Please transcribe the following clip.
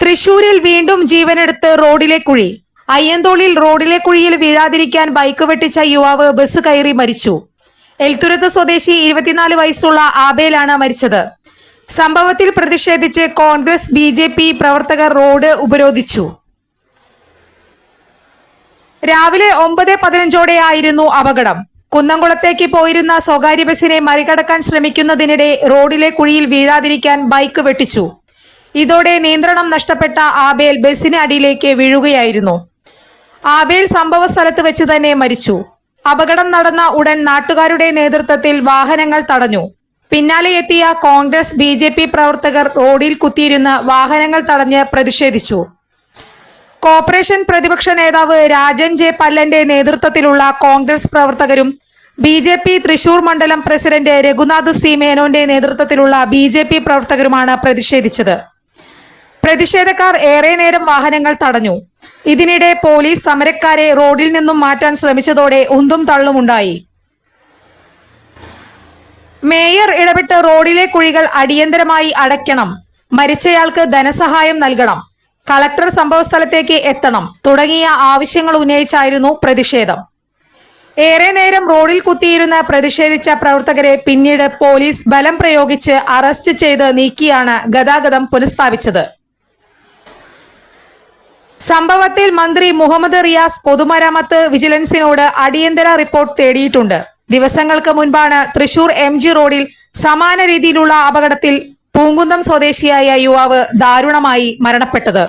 തൃശൂരിൽ വീണ്ടും ജീവനെടുത്ത് റോഡിലെ കുഴി. അയ്യന്തോളിൽ റോഡിലെ കുഴിയിൽ വീഴാതിരിക്കാൻ ബൈക്ക് വെട്ടിച്ച യുവാവ് ബസ് കയറി മരിച്ചു. എൽത്തുരത്ത് സ്വദേശി ഇരുപത്തിനാല് വയസ്സുള്ള ആബേലാണ് മരിച്ചത്. സംഭവത്തിൽ പ്രതിഷേധിച്ച് കോൺഗ്രസ് ബി പ്രവർത്തകർ റോഡ് ഉപരോധിച്ചു. രാവിലെ ഒമ്പത് പതിനഞ്ചോടെയായിരുന്നു അപകടം. കുന്നംകുളത്തേക്ക് പോയിരുന്ന സ്വകാര്യ ബസിനെ മറികടക്കാൻ ശ്രമിക്കുന്നതിനിടെ റോഡിലെ കുഴിയിൽ വീഴാതിരിക്കാൻ ബൈക്ക് വെട്ടിച്ചു. ഇതോടെ നിയന്ത്രണം നഷ്ടപ്പെട്ട ആബേൽ ബസിന് അടിയിലേക്ക് വീഴുകയായിരുന്നു. ആബേൽ സംഭവ സ്ഥലത്ത് വെച്ച് തന്നെ മരിച്ചു. അപകടം നടന്ന ഉടൻ നാട്ടുകാരുടെ നേതൃത്വത്തിൽ വാഹനങ്ങൾ തടഞ്ഞു. പിന്നാലെ എത്തിയ കോൺഗ്രസ് ബി പ്രവർത്തകർ റോഡിൽ കുത്തിയിരുന്ന് വാഹനങ്ങൾ തടഞ്ഞ് പ്രതിഷേധിച്ചു. കോർപ്പറേഷൻ പ്രതിപക്ഷ നേതാവ് രാജൻ ജെ പല്ലന്റെ നേതൃത്വത്തിലുള്ള കോൺഗ്രസ് പ്രവർത്തകരും ബി ജെ പി തൃശൂർ മണ്ഡലം പ്രസിഡന്റ് രഘുനാഥ് സി മേനോന്റെ നേതൃത്വത്തിലുള്ള ബി ജെ പി പ്രവർത്തകരുമാണ് പ്രതിഷേധിച്ചത്. പ്രതിഷേധക്കാർ ഏറെ നേരം വാഹനങ്ങൾ തടഞ്ഞു. ഇതിനിടെ പോലീസ് സമരക്കാരെ റോഡിൽ നിന്നും മാറ്റാൻ ശ്രമിച്ചതോടെ ഉന്തും തള്ളുമുണ്ടായി മേയർ ഇടപെട്ട് റോഡിലെ കുഴികൾ അടിയന്തരമായി അടയ്ക്കണം. മരിച്ചയാൾക്ക് ധനസഹായം നൽകണം. കളക്ടർ സംഭവസ്ഥലത്തേക്ക് എത്തണം. തുടങ്ങിയ ആവശ്യങ്ങൾ ഉന്നയിച്ചായിരുന്നു പ്രതിഷേധം. ഏറെ നേരം റോഡിൽ കുത്തിയിരുന്ന് പ്രതിഷേധിച്ച പ്രവർത്തകരെ പിന്നീട് പോലീസ് ബലം പ്രയോഗിച്ച് അറസ്റ്റ് ചെയ്ത് നീക്കിയാണ് ഗതാഗതം പുനഃസ്ഥാപിച്ചത്. സംഭവത്തിൽ മന്ത്രി മുഹമ്മദ് റിയാസ് പൊതുമരാമത്ത് വിജിലൻസിനോട് അടിയന്തര റിപ്പോർട്ട് തേടിയിട്ടുണ്ട്. ദിവസങ്ങൾക്ക് മുൻപാണ് തൃശൂർ എം റോഡിൽ സമാന രീതിയിലുള്ള അപകടത്തിൽ പൂങ്കുന്നം സ്വദേശിയായ യുവാവ് ദാരുണമായി മരണപ്പെട്ടത്.